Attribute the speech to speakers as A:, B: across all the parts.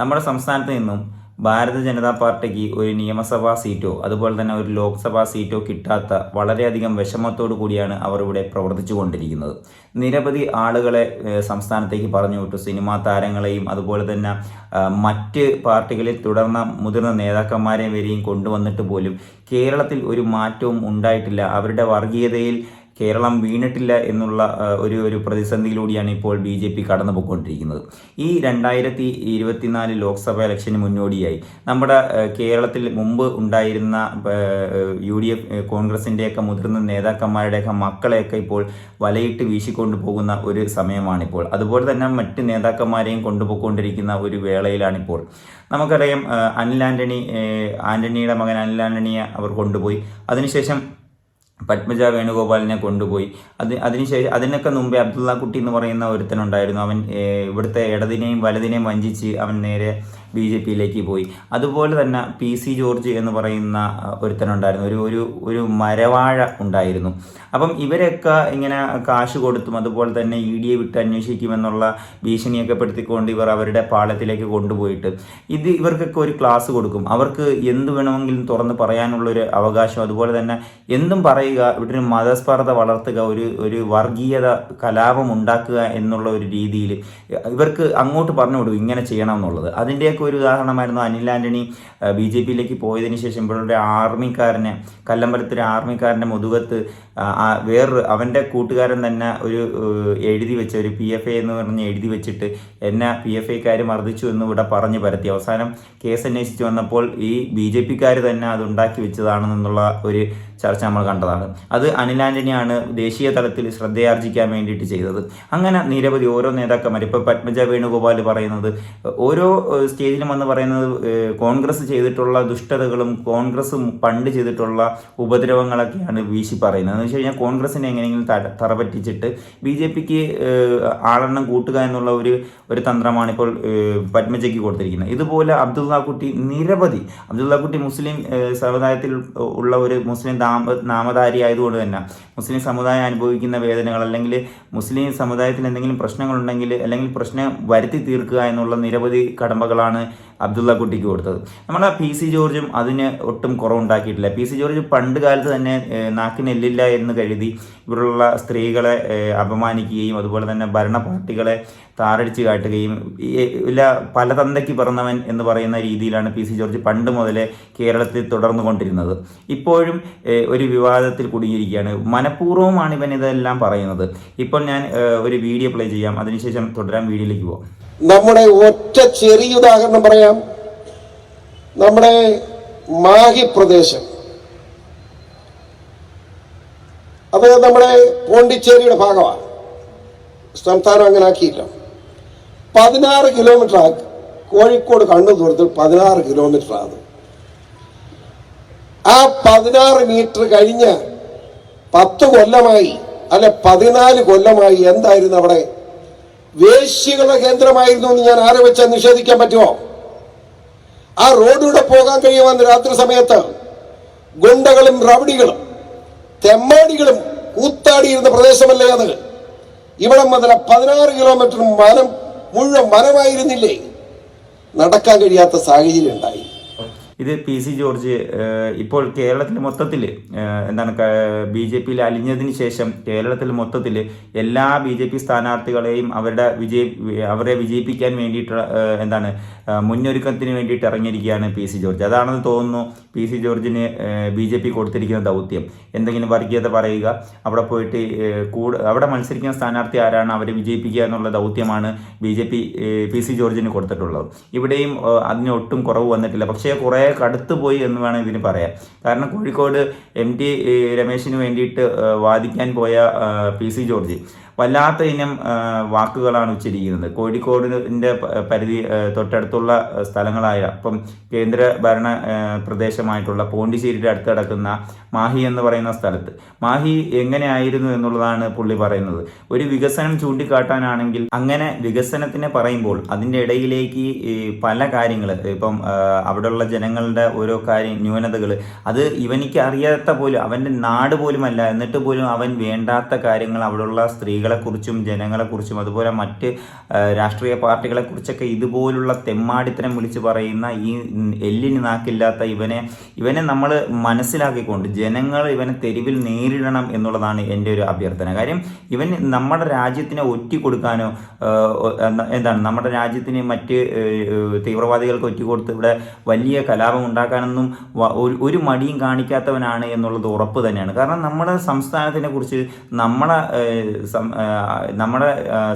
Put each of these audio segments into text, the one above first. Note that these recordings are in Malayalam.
A: നമ്മുടെ സംസ്ഥാനത്ത് നിന്നും ഭാരത ജനതാ പാർട്ടിക്ക് ഒരു നിയമസഭാ സീറ്റോ അതുപോലെ തന്നെ ഒരു ലോക്സഭാ സീറ്റോ കിട്ടാത്ത വളരെയധികം വിഷമത്തോടു കൂടിയാണ് അവർ ഇവിടെ പ്രവർത്തിച്ചു കൊണ്ടിരിക്കുന്നത്. നിരവധി ആളുകളെ സംസ്ഥാനത്തേക്ക് പറഞ്ഞു വിട്ടു. സിനിമാ താരങ്ങളെയും അതുപോലെ തന്നെ മറ്റ് പാർട്ടികളിൽ തുടർന്ന മുതിർന്ന നേതാക്കന്മാരെ വരെയും കൊണ്ടുവന്നിട്ട് പോലും കേരളത്തിൽ ഒരു മാറ്റവും ഉണ്ടായിട്ടില്ല. അവരുടെ വർഗീയതയിൽ കേരളം വീണിട്ടില്ല എന്നുള്ള ഒരു ഒരു പ്രതിസന്ധിയിലൂടെയാണ് ഇപ്പോൾ ബി ജെ പി കടന്നു പോയിക്കൊണ്ടിരിക്കുന്നത് ഈ രണ്ടായിരത്തി ഇരുപത്തിനാല് ലോക്സഭ ഇലക്ഷന് മുന്നോടിയായി നമ്മുടെ കേരളത്തിൽ മുമ്പ് ഉണ്ടായിരുന്ന യു ഡി എഫ് കോൺഗ്രസിന്റെയൊക്കെ മുതിർന്ന നേതാക്കന്മാരുടെയൊക്കെ മക്കളെയൊക്കെ ഇപ്പോൾ വലയിട്ട് വീശിക്കൊണ്ടു പോകുന്ന ഒരു സമയമാണിപ്പോൾ. അതുപോലെ തന്നെ മറ്റ് നേതാക്കന്മാരെയും കൊണ്ടുപോയിക്കൊണ്ടിരിക്കുന്ന ഒരു വേളയിലാണിപ്പോൾ. നമുക്കറിയാം അനിൽ ആന്റണി ആന്റണിയുടെ മകൻ അനിൽ ആന്റണിയെ അവർ കൊണ്ടുപോയി. അതിനുശേഷം പത്മജ വേണുഗോപാലിനെ കൊണ്ടുപോയി. അത് അതിനുശേഷം അതിനൊക്കെ മുമ്പേ അബ്ദുള്ള കുട്ടി എന്ന് പറയുന്ന ഒരുത്തനുണ്ടായിരുന്നു. അവൻ ഇവിടുത്തെ ഇടതിനെയും വലതിനെയും വഞ്ചിച്ച് അവൻ നേരെ ബി ജെ പിയിലേക്ക് പോയി. അതുപോലെ തന്നെ പി സി ജോർജ് എന്ന് പറയുന്ന ഒരുത്തനുണ്ടായിരുന്നു. ഒരു ഒരു ഒരു മരവാഴ ഉണ്ടായിരുന്നു. അപ്പം ഇവരൊക്കെ ഇങ്ങനെ കാശ് കൊടുത്തും അതുപോലെ തന്നെ ഇ ഡിയെ വിട്ട് അന്വേഷിക്കുമെന്നുള്ള ഭീഷണിയൊക്കെ പെടുത്തിക്കൊണ്ട് ഇവർ അവരുടെ പാളത്തിലേക്ക് കൊണ്ടുപോയിട്ട് ഇത് ഇവർക്കൊക്കെ ഒരു ക്ലാസ് കൊടുക്കും. അവർക്ക് എന്ത് വേണമെങ്കിലും തുറന്ന് പറയാനുള്ള ഒരു അവകാശം അതുപോലെ തന്നെ എന്തും പറയുക ഇവിടെ ഒരു മതസ്പർദ്ധ വളർത്തുക ഒരു ഒരു വർഗീയത കലാപം ഉണ്ടാക്കുക എന്നുള്ള ഒരു രീതിയിൽ ഇവർക്ക് അങ്ങോട്ട് പറഞ്ഞു കൊടുക്കും ഇങ്ങനെ ചെയ്യണം എന്നുള്ളത്. അതിന്റെയൊക്കെ ഒരു ഉദാഹരണമായിരുന്നു അനിൽ ആന്റണി ബി ജെ പിയിലേക്ക് പോയതിനു ശേഷം ഇവരുടെ ആർമിക്കാരനെ കല്ലമ്പലത്തിലെ ആർമിക്കാരന്റെ മുതുകത്ത് വേറൊരു അവന്റെ കൂട്ടുകാരൻ തന്നെ ഒരു എഴുതി വെച്ച ഒരു പി എഫ് എ എന്ന് പറഞ്ഞ് എഴുതി വെച്ചിട്ട് എന്നെ പി എഫ് എക്കാർ മർദ്ദിച്ചു എന്ന് ഇവിടെ പറഞ്ഞു പരത്തി. അവസാനം കേസ് അന്വേഷിച്ച് വന്നപ്പോൾ ഈ ബി ജെ പിക്കാർ തന്നെ അത് ഉണ്ടാക്കി വെച്ചതാണെന്നുള്ള ഒരു ചർച്ച നമ്മൾ കണ്ടതാണ്. അത് അനിൽ ആന്റണിയാണ് ദേശീയ തലത്തിൽ ശ്രദ്ധയാർജിക്കാൻ വേണ്ടിയിട്ട് ചെയ്തത്. അങ്ങനെ നിരവധി ഓരോ നേതാക്കന്മാർ ഇപ്പോൾ പത്മജ വേണുഗോപാൽ പറയുന്നത് ഓരോ സ്റ്റേജിലും വന്ന് പറയുന്നത് കോൺഗ്രസ് ചെയ്തിട്ടുള്ള ദുഷ്ടതകളും കോൺഗ്രസ് പണ്ട് ചെയ്തിട്ടുള്ള ഉപദ്രവങ്ങളൊക്കെയാണ് വീശി പറയുന്നത്. എന്ന് വെച്ച് കഴിഞ്ഞാൽ കോൺഗ്രസിനെ എങ്ങനെയെങ്കിലും തറപറ്റിച്ചിട്ട് ബി ജെ പിക്ക് ആളെണ്ണം കൂട്ടുക എന്നുള്ള ഒരു ഒരു തന്ത്രമാണ് ഇപ്പോൾ പത്മജയ്ക്ക് കൊടുത്തിരിക്കുന്നത്. ഇതുപോലെ അബ്ദുള്ള കുട്ടി നിരവധി അബ്ദുള്ള കുട്ടി മുസ്ലിം സമുദായത്തിൽ ഉള്ള ഒരു മുസ്ലിം നാമ നാമധാരി ആയതുകൊണ്ട് തന്നെ. മുസ്ലിം സമുദായം അനുഭവിക്കുന്ന വേദനകൾ അല്ലെങ്കിൽ മുസ്ലിം സമുദായത്തിൽ എന്തെങ്കിലും പ്രശ്നങ്ങളുണ്ടെങ്കിൽ അല്ലെങ്കിൽ പ്രശ്നം വരുത്തി തീർക്കുക എന്നുള്ള നിരവധി കടമ്പകളാണ് അബ്ദുള്ള കുട്ടിക്ക് കൊടുത്തത്. നമ്മുടെ പി സി ജോർജും അതിന് ഒട്ടും കുറവുണ്ടാക്കിയിട്ടില്ല. പി സി ജോർജ് പണ്ട് കാലത്ത് തന്നെ നാക്കിനെല്ലില്ല എന്ന് കരുതി ഇവിടെയുള്ള സ്ത്രീകളെ അപമാനിക്കുകയും അതുപോലെ തന്നെ ഭരണ പാർട്ടികളെ താറടിച്ച് കാട്ടുകയും ഇല്ല പലതന്തയ്ക്ക് പിറന്നവൻ എന്ന് പറയുന്ന രീതിയിലാണ് പി സി ജോർജ് പണ്ട് മുതലേ കേരളത്തിൽ തുടർന്നു കൊണ്ടിരുന്നത്. ഇപ്പോഴും ഒരു വിവാദത്തിൽ കുടുങ്ങിയിരിക്കുകയാണ്. മനഃപൂർവമാണ് ഇവൻ ഇതെല്ലാം പറയുന്നത്. ഇപ്പോൾ ഞാൻ ഒരു വീഡിയോ പ്ലേ ചെയ്യാം. അതിനുശേഷം തുടരാൻ വീഡിയോയിലേക്ക് പോവാം.
B: നമ്മുടെ ഒറ്റ ചെറിയ ഉദാഹരണം പറയാം. നമ്മുടെ മാഹി പ്രദേശം. അത് നമ്മുടെ പോണ്ടിച്ചേരിയുടെ ഭാഗമാണ്. സംസ്ഥാനം അങ്ങനെ ആക്കിയില്ല. പതിനാറ് കിലോമീറ്റർ ആക്കി കോഴിക്കോട് കണ്ണു ദൂരത്തിൽ പതിനാറ് കിലോമീറ്റർ ആണ് ആ പതിനാറ് മീറ്റർ കഴിഞ്ഞ് പത്ത് കൊല്ലമായി അല്ലെ പതിനാല് കൊല്ലമായി എന്തായിരുന്നു അവിടെ വേശ്യകളുടെ കേന്ദ്രമായിരുന്നു എന്ന് ഞാൻ ആരെ വെച്ചാൽ നിഷേധിക്കാൻ പറ്റുമോ? ആ റോഡിലൂടെ പോകാൻ കഴിയുമെന്ന് രാത്രി സമയത്ത് ഗുണ്ടകളും റവടികളും തെമ്മാടികളും കൂത്താടിയിരുന്ന പ്രദേശമല്ലേ അത്? ഇവിടെ മുതൽ പതിനാറ് കിലോമീറ്റർ മനം മുഴുവൻ മരമായിരുന്നില്ലേ നടക്കാൻ കഴിയാത്ത സാഹചര്യം ഉണ്ടായി.
A: ഇത് പി സി ജോർജ് ഇപ്പോൾ കേരളത്തിൽ മൊത്തത്തിൽ എന്താണ് ബി ജെ പിയിൽ അലിഞ്ഞതിന് ശേഷം കേരളത്തിൽ മൊത്തത്തിൽ എല്ലാ ബി ജെ പി സ്ഥാനാർത്ഥികളെയും അവരുടെ വിജയി അവരെ വിജയിപ്പിക്കാൻ വേണ്ടിയിട്ട് എന്താണ് മുന്നൊരുക്കത്തിന് വേണ്ടിയിട്ട് ഇറങ്ങിയിരിക്കുകയാണ് പി സി ജോർജ്. അതാണെന്ന് തോന്നുന്നു പി സി ജോർജിന് ബി ജെ പി കൊടുത്തിരിക്കുന്ന ദൗത്യം. എന്തെങ്കിലും വർഗീയത പറയുക അവിടെ പോയിട്ട് കൂടു അവിടെ മത്സരിക്കുന്ന സ്ഥാനാർത്ഥി ആരാണ് അവരെ വിജയിപ്പിക്കുക എന്നുള്ള ദൗത്യമാണ് B J P P C ജോർജിന് കൊടുത്തിട്ടുള്ളത്. ഇവിടെയും അതിന് ഒട്ടും കുറവ് വന്നിട്ടില്ല. പക്ഷേ കുറേ കടുത്തു പോയി എന്ന് വേണം ഇതിന് പറയാം കാരണം കോഴിക്കോട് എം ടി രമേശിന് വേണ്ടിയിട്ട് വാദിക്കാൻ പോയ പി സി ജോർജ്. വല്ലാത്ത ഇനം വാക്കുകളാണ് ഉച്ചരിക്കുന്നത്. കോഴിക്കോടിന്റെ പരിധി തൊട്ടടുത്തുള്ള സ്ഥലങ്ങളായ ഇപ്പം കേന്ദ്ര ഭരണ പ്രദേശമായിട്ടുള്ള പോണ്ടിശ്ശേരിയുടെ അടുത്ത് കിടക്കുന്ന മാഹി എന്ന് പറയുന്ന സ്ഥലത്ത്. മാഹി എങ്ങനെയായിരുന്നു എന്നുള്ളതാണ് പുള്ളി പറയുന്നത്. ഒരു വികസനം ചൂണ്ടിക്കാട്ടാനാണെങ്കിൽ അങ്ങനെ വികസനത്തിനെ പറയുമ്പോൾ അതിന്റെ ഇടയിലേക്ക് പല കാര്യങ്ങൾ ഇപ്പം അവിടെയുള്ള ജനങ്ങളുടെ ഓരോ കാര്യം ന്യൂനതകൾ അത് ഇവനിക്ക് അറിയാത്ത പോലും അവന്റെ നാട് പോലുമല്ല എന്നിട്ട് പോലും അവൻ വേണ്ടാത്ത കാര്യങ്ങൾ അവിടെയുള്ള സ്ത്രീകളെ സ്ത്രീകളെക്കുറിച്ചും ജനങ്ങളെക്കുറിച്ചും അതുപോലെ മറ്റ് രാഷ്ട്രീയ പാർട്ടികളെക്കുറിച്ചൊക്കെ ഇതുപോലുള്ള തെമ്മാടിത്തരം വിളിച്ച് പറയുന്ന ഈ എല്ലിന് നാക്കില്ലാത്ത ഇവനെ ഇവനെ നമ്മൾ മനസ്സിലാക്കിക്കൊണ്ട് ജനങ്ങൾ ഇവനെ തെരുവിൽ നേരിടണം എന്നുള്ളതാണ് എന്റെ ഒരു അഭ്യർത്ഥന. കാര്യം ഇവൻ നമ്മുടെ രാജ്യത്തിനെ ഒറ്റി കൊടുക്കാനോ എന്താണ് നമ്മുടെ രാജ്യത്തിന് മറ്റ് തീവ്രവാദികൾക്ക് ഒറ്റ കൊടുത്ത് ഇവിടെ വലിയ കലാപം ഉണ്ടാക്കാനൊന്നും ഒരു മടിയും കാണിക്കാത്തവനാണ് എന്നുള്ളത് ഉറപ്പ് തന്നെയാണ്. കാരണം നമ്മുടെ സംസ്ഥാനത്തിനെ കുറിച്ച് നമ്മളെ നമ്മുടെ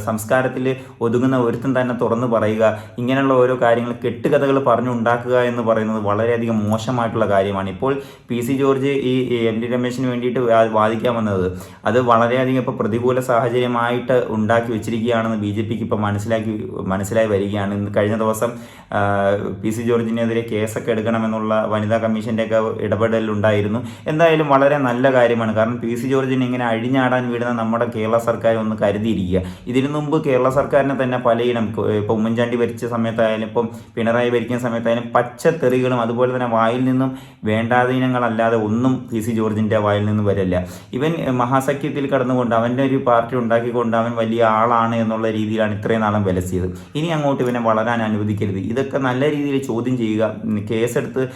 A: സംസ്കാരത്തിൽ ഒതുങ്ങുന്ന ഒരുത്തൻ തന്നെ തുറന്നു പറയുക ഇങ്ങനെയുള്ള ഓരോ കാര്യങ്ങൾ കെട്ടുകഥകൾ പറഞ്ഞുണ്ടാക്കുക എന്ന് പറയുന്നത് വളരെയധികം മോശമായിട്ടുള്ള കാര്യമാണ്. ഇപ്പോൾ പി സി ജോർജ് ഈ എം ഡി രമേശിന് വേണ്ടിയിട്ട് വാദിക്കാൻ വന്നത് അത് വളരെയധികം ഇപ്പോൾ പ്രതികൂല സാഹചര്യമായിട്ട് ഉണ്ടാക്കി വെച്ചിരിക്കുകയാണെന്ന് ബി ജെ പിക്ക് ഇപ്പോൾ മനസ്സിലാക്കി മനസ്സിലായി വരികയാണ്. കഴിഞ്ഞ ദിവസം പി സി ജോർജിനെതിരെ കേസൊക്കെ എടുക്കണമെന്നുള്ള വനിതാ കമ്മീഷന്റെയൊക്കെ ഇടപെടലുണ്ടായിരുന്നു എന്തായാലും വളരെ നല്ല കാര്യമാണ്. കാരണം പി സി ജോർജിനെ ഇങ്ങനെ അഴിഞ്ഞാടാൻ വിടുന്ന നമ്മുടെ കേരള സർക്കാർ ഒന്ന് കരുതിയിരിക്കുക. ഇതിനു മുമ്പ് കേരള സർക്കാരിനെ തന്നെ പലയിടം ഇപ്പോൾ ഉമ്മൻചാണ്ടി ഭരിച്ച സമയത്തായാലും ഇപ്പം പിണറായി ഭരിക്കുന്ന സമയത്തായാലും പച്ചത്തെറികളും അതുപോലെ തന്നെ വായിൽ നിന്നും വേണ്ടാധീനങ്ങളല്ലാതെ ഒന്നും പി സി ജോർജിന്റെ വായിൽ നിന്ന് വരില്ല. ഇവൻ മഹാസഖ്യത്തിൽ കടന്നുകൊണ്ട് അവന്റെ ഒരു പാർട്ടി ഉണ്ടാക്കിക്കൊണ്ട് അവൻ വലിയ ആളാണ് എന്നുള്ള രീതിയിലാണ് ഇത്രയും നാളും വിലസിയത്. ഇനി അങ്ങോട്ട് ഇവനെ വളരാൻ അനുവദിക്കരുത്. ഇതൊക്കെ നല്ല രീതിയിൽ ചോദ്യം ചെയ്യുക. കേസെടുത്ത്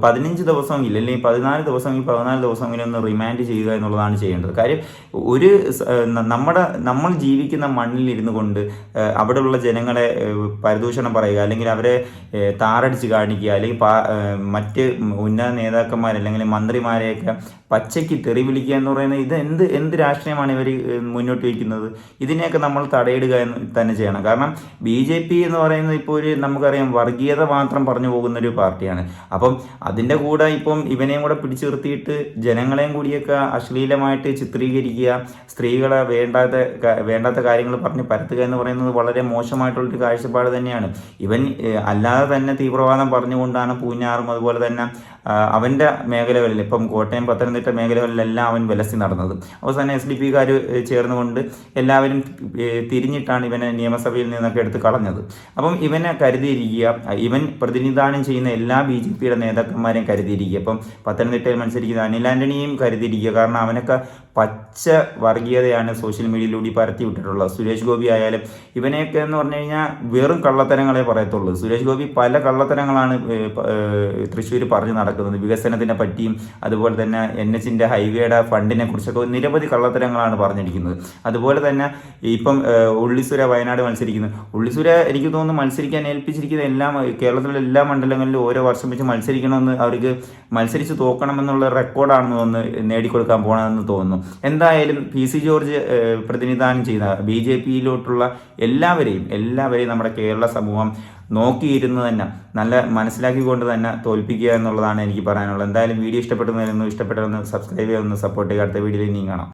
A: പതിനഞ്ച് ദിവസം ദിവസമെങ്കിലും അല്ലെങ്കിൽ പതിനാല് ദിവസമെങ്കിൽ പതിനാല് ദിവസമെങ്കിലും ഒന്ന് റിമാൻഡ് ചെയ്യുക എന്നുള്ളതാണ് ചെയ്യേണ്ടത്. കാര്യം ഒരു സ- ഏഹ്, ന- നമ്മുടെ നമ്മൾ ജീവിക്കുന്ന മണ്ണിൽ ഇരുന്നു കൊണ്ട് അവിടെയുള്ള ജനങ്ങളെ പരിദൂഷണം പറയുക അല്ലെങ്കിൽ അവരെ താറടിച്ച് കാണിക്കുക അല്ലെങ്കിൽ മറ്റ് ഉന്നത നേതാക്കന്മാർ അല്ലെങ്കിൽ മന്ത്രിമാരെയൊക്കെ പച്ചയ്ക്ക് തെറി വിളിക്കുക എന്ന് പറയുന്നത് ഇത് എന്ത് എന്ത് രാഷ്ട്രീയമാണ് ഇവർ മുന്നോട്ട് വയ്ക്കുന്നത്? ഇതിനെയൊക്കെ നമ്മൾ തടയിടുക എന്ന് തന്നെ ചെയ്യണം. കാരണം ബി ജെ പി എന്ന് പറയുന്നത് ഇപ്പോൾ ഒരു നമുക്കറിയാം വർഗീയത മാത്രം പറഞ്ഞു പോകുന്ന ഒരു പാർട്ടിയാണ്. അപ്പം അതിന്റെ കൂടെ ഇപ്പം ഇവനെയും കൂടെ പിടിച്ചു നിർത്തിയിട്ട് ജനങ്ങളെയും കൂടിയൊക്കെ അശ്ലീലമായിട്ട് ചിത്രീകരിക്കുക സ്ത്രീകളെ വേണ്ടാത്ത വേണ്ടാത്ത കാര്യങ്ങൾ പറഞ്ഞ് പരത്തുക എന്ന് പറയുന്നത് വളരെ മോശമായിട്ടുള്ളൊരു കാഴ്ചപ്പാട് തന്നെയാണ്. ഇവൻ അല്ലാതെ തന്നെ തീവ്രവാദം പറഞ്ഞുകൊണ്ടാണ് പൂഞ്ഞാറും അതുപോലെ തന്നെ അവന്റെ മേഖലകളിൽ ഇപ്പം കോട്ടയം പത്തനംതിട്ട മേഖലകളിലെല്ലാം അവൻ വിലസി നടന്നത്. അവസാനം എസ് ഡി പിക്കാർ ചേർന്നുകൊണ്ട് എല്ലാവരും തിരിഞ്ഞിട്ടാണ് ഇവനെ നിയമസഭയിൽ നിന്നൊക്കെ എടുത്ത് കളഞ്ഞത്. അപ്പം ഇവനെ കരുതിയിരിക്കുക ഇവൻ പ്രതിനിധാനം ചെയ്യുന്ന എല്ലാ ബി ജെ പിയുടെ നേതാക്കന്മാരെയും കരുതിയിരിക്കുക. ഇപ്പം പത്തനംതിട്ടയിൽ മത്സരിക്കുന്ന അനിൽ ആന്റണിയെയും കരുതിയിരിക്കുക. കാരണം അവനൊക്കെ പച്ച വർഗീയതയാണ് സോഷ്യൽ മീഡിയയിലൂടെ പരത്തി വിട്ടിട്ടുള്ളത്. സുരേഷ് ഗോപി ആയാലും ഇവനെയൊക്കെ എന്ന് പറഞ്ഞു കഴിഞ്ഞാൽ വെറും കള്ളത്തരങ്ങളെ പറയത്തുള്ളൂ. സുരേഷ് ഗോപി പല കള്ളത്തരങ്ങളാണ് തൃശ്ശൂർ പറഞ്ഞു നടക്കുന്നത്. വികസനത്തിനെ പറ്റിയും അതുപോലെ തന്നെ എൻ എച്ചിന്റെ ഹൈവേയുടെ ഫണ്ടിനെ കുറിച്ചൊക്കെ നിരവധി കള്ളത്തരങ്ങളാണ് പറഞ്ഞിരിക്കുന്നത്. അതുപോലെ തന്നെ ഇപ്പം ഉള്ളിസുര വയനാട് മത്സരിക്കുന്നു. ഉള്ളിസുര എനിക്ക് തോന്നുന്നു മത്സരിക്കാൻ ഏൽപ്പിച്ചിരിക്കുന്ന എല്ലാ കേരളത്തിലെ എല്ലാ മണ്ഡലങ്ങളിലും ഓരോ വർഷം വെച്ച് മത്സരിക്കണമെന്ന് അവർക്ക് മത്സരിച്ച് തോക്കണമെന്നുള്ള റെക്കോർഡാണെന്ന് തോന്നുന്നു നേടിക്കൊടുക്കാൻ പോകണമെന്ന് തോന്നുന്നു. എന്തായാലും പി സി ജോർജ് പ്രതിനിധാനം ചെയ്ത ബി ജെ പിയിലോട്ടുള്ള എല്ലാവരെയും എല്ലാവരെയും നമ്മുടെ കേരള സമൂഹം നോക്കിയിരുന്ന് തന്നെ നല്ല മനസ്സിലാക്കിക്കൊണ്ട് തന്നെ തോൽപ്പിക്കുക എന്നുള്ളതാണ് എനിക്ക് പറയാനുള്ളത്. എന്തായാലും വീഡിയോ ഇഷ്ടപ്പെട്ടെന്ന് ഇഷ്ടപ്പെട്ടതെന്ന് സബ്സ്ക്രൈബ് ചെയ്യുന്ന സപ്പോർട്ട് ചെയ്യുക അടുത്ത വീഡിയോയിൽ നീങ്ങണം കാണാം.